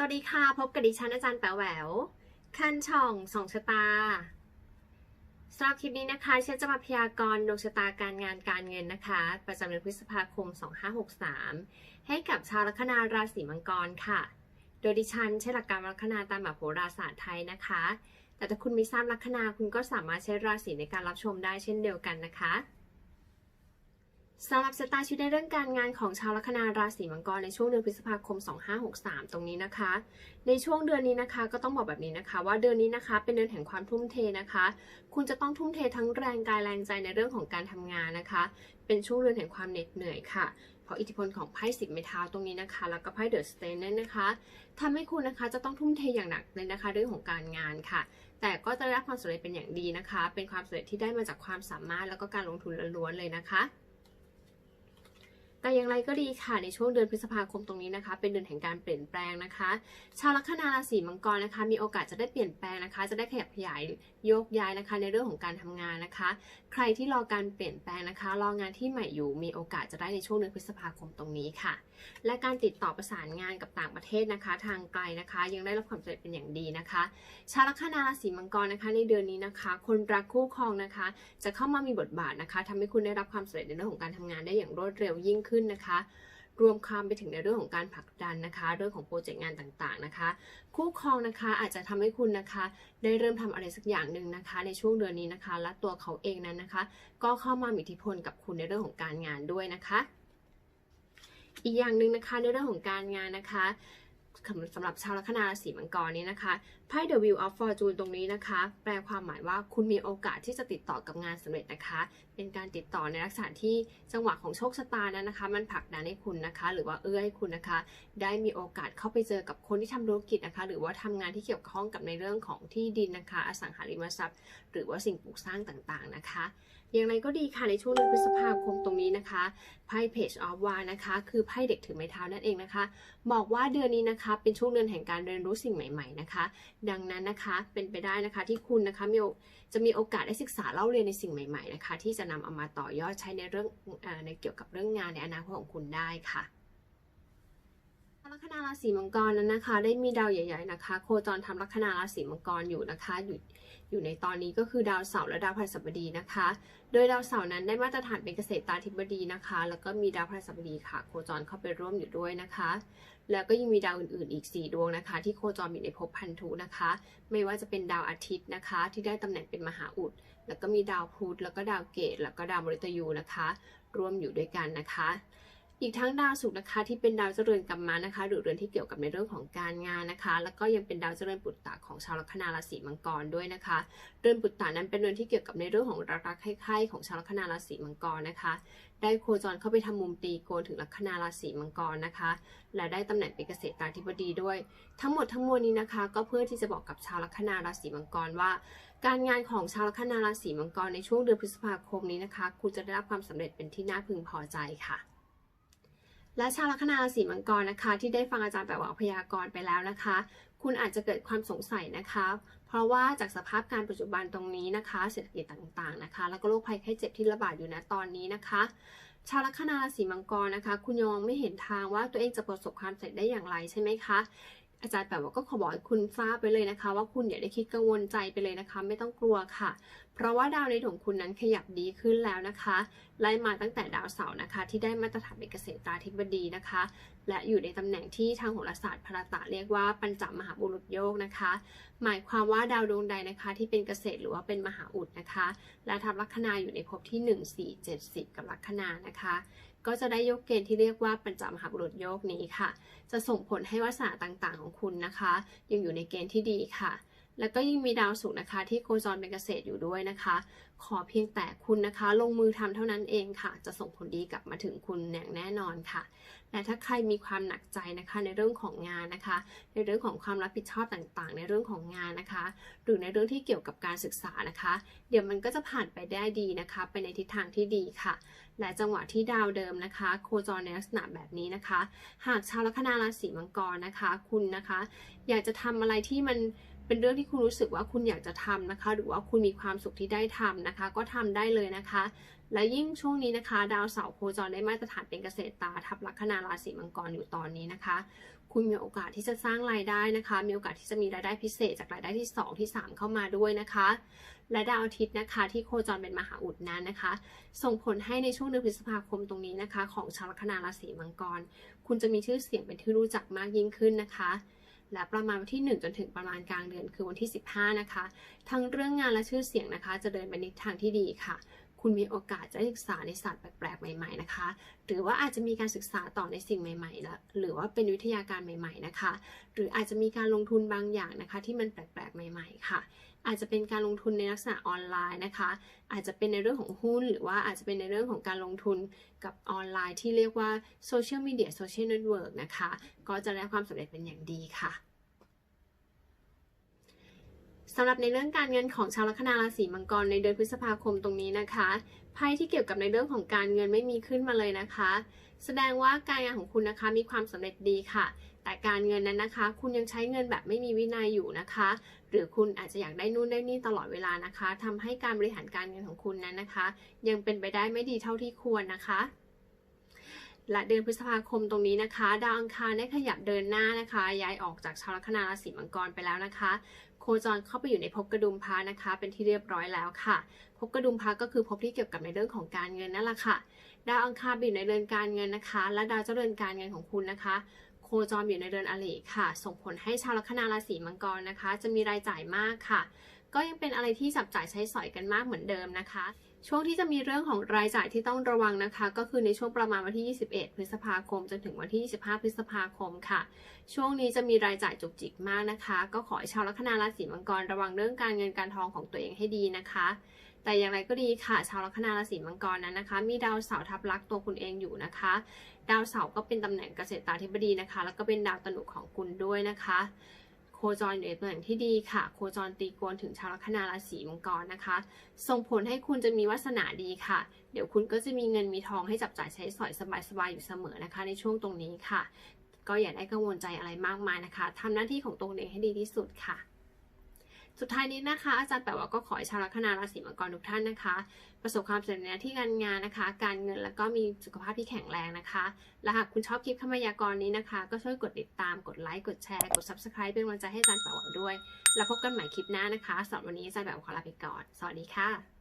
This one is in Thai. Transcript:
สวัสดีค่ะ พบกับดิฉันอาจารย์แป๋วแหววขั้นช่องสองชะตาสำหรับคลิปนี้นะคะฉันจะมาพยากรณ์ดวงชะตาการงานการเงินนะคะ ประจำเดือนพฤษภาคม 2563 ให้กับชาวลัคนาราศีมังกรค่ะ โดยดิฉันใช้หลักการลัคนาตามแบบโหราศาสตร์ไทยนะคะ แต่ถ้าคุณไม่ทราบลัคนาคุณก็สามารถใช้ราศีในการรับชมได้เช่นเดียวกันนะคะ สำหรับสตาร์ชีวิตในเรื่องการงานของชาวลัคนาราศีมังกรในช่วงเดือนพฤษภาคม 2563 ตรงนี้นะคะ ในช่วงเดือนนี้นะคะก็ต้องบอกแบบนี้นะคะ ว่าเดือนนี้นะคะเป็นเดือนแห่งความทุ่มเทนะคะ คุณจะต้องทุ่มเททั้งแรงกายแรงใจในเรื่องของการทำงานนะคะ เป็นช่วงเดือนแห่งความเหน็ดเหนื่อยค่ะเพราะอิทธิพลของไพ่สิบเมทาตรงนี้นะคะ แล้วก็ไพ่เดอะสเตนนั่นนะคะทำให้คุณนะคะจะต้องทุ่มเทอย่างหนักเลยนะคะเรื่องของการงานค่ะ แต่ก็จะได้รับความสำเร็จเป็นอย่างดีนะคะ เป็นความสำเร็จที่ได้มาจากความสามารถแล้วก็การลงทุนล้วนๆเลยนะคะ แต่อย่างไรก็ดีค่ะในช่วงเดือนพฤษภาคมตรงนี้นะคะ เป็นเดือนแห่งการเปลี่ยนแปลงนะคะ ชาวลัคนาราศีมังกรนะคะ มีโอกาสจะได้เปลี่ยนแปลงนะคะ จะได้ขยับขยายโยกย้ายนะคะ ในเรื่องของการทำงานนะคะ ใครที่รอการเปลี่ยนแปลงนะคะ รองานที่ใหม่อยู่มีโอกาสจะได้ในช่วงเดือนพฤษภาคมตรงนี้ค่ะ และการติดต่อประสานงานกับต่างประเทศนะคะ ทางไกลนะคะ ยังได้รับความสำเร็จเป็นอย่างดีนะคะ ชาวลัคนาราศีมังกรนะคะ ในเดือนนี้นะคะ คนรักคู่ครองนะคะ จะเข้ามามีบทบาทนะคะทำให้คุณได้รับความสำเร็จในเรื่องของการทำงานได้อย่างรวดเร็วยิ่งขึ้นนะคะ รวมความไปถึงในเรื่องของการผลักดันนะคะ เรื่องของโปรเจกต์งานต่างๆนะคะ คู่ครองนะคะอาจจะทำให้คุณนะคะ ได้เริ่มทำอะไรสักอย่างหนึ่งนะคะ ในช่วงเดือนนี้นะคะ และตัวเขาเองนั้นนะคะ ก็เข้ามามีอิทธิพลกับคุณในเรื่องของการงานด้วยนะคะ อีกอย่างหนึ่งนะคะในเรื่องของการงานนะคะ สำหรับชาวลัคนาราศีมังกรนี้นะคะไพ่ The Wheel of Fortune ตรงนี้นะคะ แปลความหมายว่าคุณมีโอกาสที่จะติดต่อกับงานสำเร็จนะคะ เป็นการติดต่อในลักษณะที่จังหวะของโชคชะตานั้นนะคะ มันผลักดันให้คุณนะคะ หรือว่าเอื้อให้คุณนะคะ ได้มีโอกาสเข้าไปเจอกับคนที่ทำธุรกิจนะคะ หรือว่าทำงานที่เกี่ยวข้องกับในเรื่องของที่ดินนะคะ อสังหาริมทรัพย์ หรือว่าสิ่งปลูกสร้างต่างๆนะคะ อย่างไรก็ดีค่ะในช่วงเดือนพฤษภาคมตรงนี้นะคะไพ่เพจออฟวานะคะ คือไพ่เด็กถือไม้เท้านั่นเองนะคะ บอกว่าเดือนนี้นะคะเป็นช่วงเดือนแห่งการเรียนรู้สิ่งใหม่ ๆนะคะ ดังนั้นนะคะเป็นไปได้นะคะที่คุณนะคะมีจะมีโอกาสได้ศึกษาเล่าเรียนในสิ่งใหม่ๆนะคะ ที่จะนำเอามาต่อยอดใช้ในเรื่องในเกี่ยวกับเรื่องงานในอนาคตของคุณได้ค่ะ ลัคนาราศีมังกรนั้นนะคะ ได้มีดาวใหญ่ ๆนะคะ โคจรทำลัคนาราศีมังกรอยู่นะคะอยู่อยู่ในตอนนี้ก็คือดาวเสาร์และดาวพฤหัสบดีนะคะ โดยดาวเสาร์นั้นได้มาตรฐานเป็นเกษตรตาธิบดีนะคะ แล้วก็มีดาวพฤหัสบดีค่ะ โคจรเข้าไปร่วมอยู่ด้วยนะคะ แล้วก็ยังมีดาวอื่นๆ อีก 4 ดวงนะคะ ที่โคจรอยู่ในภพพันธุนะคะ ไม่ว่าจะเป็นดาวอาทิตย์นะคะ ที่ได้ตำแหน่งเป็นมหาอุด แล้วก็มีดาวพุธแล้วก็ดาวเกตแล้วก็ดาวมฤตยูนะคะ ร่วมอยู่ด้วยกันนะคะ อีกทั้งดาวศุกร์นะคะที่เป็นดาวเจริญกรรมะนะคะ หรือเรือนที่เกี่ยวกับในเรื่องของการงานนะคะ แล้วก็ยังเป็นดาวเจริญปุตตะของชาวลัคนาราศีมังกรด้วยนะคะ เรือนปุตตะนั้นเป็นเรือนที่เกี่ยวกับในเรื่องของรักรักใคร่ๆของชาวลัคนาราศีมังกรนะคะ ได้โคจรเข้าไปทำมุมตีโกนถึงลัคนาราศีมังกรนะคะ และได้ตำแหน่งเป็นเกษตรตาธิบดีด้วย ทั้งหมดทั้งมวลนี้นะคะ ก็เพื่อที่จะบอกกับชาวลัคนาราศีมังกรว่า การงานของชาวลัคนาราศีมังกรในช่วงเดือนพฤษภาคมนี้นะคะ คุณจะได้รับความสำเร็จเป็นที่น่าพึงพอใจค่ะ และชาวลัคนาราศีมังกรนะคะ ที่ได้ฟังอาจารย์แปลว่าพยากรณ์ไปแล้วนะคะ คุณอาจจะเกิดความสงสัยนะคะ เพราะว่าจากสภาพการปัจจุบันตรงนี้นะคะ เศรษฐกิจต่างๆนะคะ แล้วก็โรคภัยไข้เจ็บที่ระบาดอยู่ณตอนนี้นะคะ ชาวลัคนาราศีมังกรนะคะ คุณยังมองไม่เห็นทางว่าตัวเองจะประสบความสำเร็จได้อย่างไรใช่ไหมคะ อาจารย์แบบว่าก็ขอบอกให้คุณทราบไปเลยนะคะ ว่าคุณอย่าได้คิดกังวลใจไปเลยนะคะ ไม่ต้องกลัวค่ะ เพราะว่าดาวในดวงคุณนั้นขยับดีขึ้นแล้วนะคะไล่มาตั้งแต่ดาวเสาร์นะคะ ที่ได้มาตรฐานเป็นเกษตรตาธิบดีนะคะ และอยู่ในตำแหน่งที่ทางโหราศาสตร์พราตะเรียกว่าปัญจมหาบุรุษโยกนะคะ หมายความว่าดาวดวงใดนะคะ ที่เป็นเกษตรหรือว่าเป็นมหาอุดนะคะ และทับลัคนาอยู่ในภพที่ 1 4 7 0 กับลัคนานะคะ ก็จะได้ยกเกณฑ์ที่เรียกว่าประจมหาบุรุษโยกนี้ค่ะ จะส่งผลให้วัสนาต่างๆของคุณนะคะ ยังอยู่ในเกณฑ์ที่ดีค่ะ แล้วก็ยิ่งมีดาวศุกร์นะคะ ที่โคจรเป็นเกษตรอยู่ด้วยนะคะ ขอเพียงแต่คุณนะคะ ลงมือทำเท่านั้นเองค่ะ จะส่งผลดีกลับมาถึงคุณอย่างแน่นอนค่ะและถ้าใครมีความหนักใจนะคะในเรื่องของงานนะคะ ในเรื่องของความรับผิดชอบต่างๆ ในเรื่องของงานนะคะ หรือในเรื่องที่เกี่ยวกับการศึกษานะคะ เดี๋ยวมันก็จะผ่านไปได้ดีนะคะ ไปในทิศทางที่ดีค่ะ และจังหวะที่ดาวเดิมนะคะ โคจรในลักษณะแบบนี้นะคะ หากชาวลัคนาราศีมังกรนะคะ คุณนะคะ อยากจะทำอะไรที่มัน เป็นเรื่องที่คุณรู้สึกว่าคุณอยากจะทำนะคะ หรือว่าคุณมีความสุขที่ได้ทำนะคะ ก็ทำได้เลยนะคะ และยิ่งช่วงนี้นะคะ ดาวเสาร์โคจรได้มาตรฐานเป็นเกษตรตาทับลัคนาราศีมังกรอยู่ตอนนี้นะคะ คุณมีโอกาสที่จะสร้างรายได้นะคะ มีโอกาสที่จะมีรายได้พิเศษจากรายได้ที่ 2 ที่ 3 เข้ามาด้วยนะคะ และดาวอาทิตย์นะคะ ที่โคจรเป็นมหาอุดนั้นนะคะ ส่งผลให้ในช่วงเดือนพฤษภาคมตรงนี้นะคะ ของชาวลัคนาราศีมังกร คุณจะมีชื่อเสียงเป็นที่รู้จักมากยิ่งขึ้นนะคะ และประมาณวันที่ 1 จนถึงประมาณกลางเดือนคือวันที่ 15 นะคะ ทั้งเรื่องงานและชื่อเสียงนะคะ จะเดินไปในทางที่ดีค่ะ คุณมีโอกาสจะศึกษาในศาสตร์แปลกๆ ใหม่ ๆ นะคะ หรือว่าอาจจะมีการศึกษาต่อในสิ่งใหม่ๆและหรือว่าเป็นวิทยาการใหม่ ๆ นะคะ หรืออาจจะมีการลงทุนบางอย่างนะคะ ที่มันแปลกๆ ใหม่ ๆ ค่ะ อาจจะเป็นการลงทุนในลักษณะออนไลน์นะคะ อาจจะเป็นในเรื่องของหุ้น หรือว่าอาจจะเป็นในเรื่องของการลงทุนกับออนไลน์ที่เรียกว่าโซเชียลมีเดียโซเชียลเน็ตเวิร์กนะคะ ก็จะได้ความสำเร็จเป็นอย่างดีค่ะ สำหรับในเรื่องการเงินของชาวลัคนาราศีมังกรในเดือนพฤษภาคมตรงนี้นะคะไพ่ที่เกี่ยวกับในเรื่องของการเงินไม่มีขึ้นมาเลยนะคะ แสดงว่าการงานของคุณนะคะมีความสำเร็จดีค่ะ แต่การเงินนั้นนะคะ คุณยังใช้เงินแบบไม่มีวินัยอยู่นะคะ หรือคุณอาจจะอยากได้นู่นได้นี่ตลอดเวลานะคะทำให้การบริหารการเงินของคุณนั้นนะคะ ยังเป็นไปได้ไม่ดีเท่าที่ควรนะคะและเดือนพฤษภาคมตรงนี้นะคะ ดาวอังคารได้ขยับเดินหน้านะคะ ย้ายออกจากชาวลัคนาราศีมังกรไปแล้วนะคะ จรเข้าไปอยู่ในภพกระดุมพระนะคะ เป็นที่เรียบร้อยแล้วค่ะภพกระดุมพระก็คือภพที่เกี่ยวกับในเรื่องของการเงินนั่นแหละค่ะ ดาวอังคารอยู่ในเรือนการเงินนะคะ และดาวเจ้าเรือนการเงินของคุณนะคะ โคจรอยู่ในเรือนอริค่ะ ส่งผลให้ชาวลัคนาราศีมังกรนะคะ จะมีรายจ่ายมากค่ะ ก็ยังเป็นอะไรที่จับจ่ายใช้สอยกันมากเหมือนเดิมนะคะ ช่วงที่จะมีเรื่องของรายจ่ายที่ต้องระวังนะคะ ก็คือในช่วงประมาณวันที่ 21 พฤษภาคม จนถึงวันที่ 25 พฤษภาคมค่ะ ช่วงนี้จะมีรายจ่ายจุกจิกมากนะคะ ก็ขอให้ชาวลัคนาราศีมังกรระวังเรื่องการเงินการทองของตัวเองให้ดีนะคะ แต่อย่างไรก็ดีค่ะ ชาวลัคนาราศีมังกรนั้นนะคะ มีดาวเสาร์ทับลักตัวคุณเองอยู่นะคะ ดาวเสาร์ก็เป็นตำแหน่งเกษตรตาธิบดีนะคะ แล้วก็เป็นดาวตนุของคุณด้วยนะคะ โคจรอยู่ในตำแหน่งที่ดีค่ะ โคจรตีโกนถึงชาวลัคนาราศีมังกรนะคะ ส่งผลให้คุณจะมีวาสนาดีค่ะ เดี๋ยวคุณก็จะมีเงินมีทองให้จับจ่ายใช้สอยสบายๆอยู่เสมอนะคะ ในช่วงตรงนี้ค่ะ ก็อย่าได้กังวลใจอะไรมากมายนะคะทำหน้าที่ของตัวเองให้ดีที่สุดค่ะ สุดท้ายนี้นะคะ อาจารย์แปลว่าก็ขอให้ชาวลัคนาราศีมังกรทุกท่านนะคะ ประสบความสำเร็จในที่การงานนะคะ การเงินแล้วก็มีสุขภาพที่แข็งแรงนะคะและหากคุณชอบคลิปคำพยากรณ์นี้นะคะ ก็ช่วยกดติดตามกดไลค์กดแชร์กด subscribe เป็นกำลังใจให้อาจารย์แปลว่าด้วย แล้วพบกันใหม่คลิปหน้านะคะสำหรับวันนี้อาจารย์แปลว่าขอลาไปก่อน สวัสดีค่ะ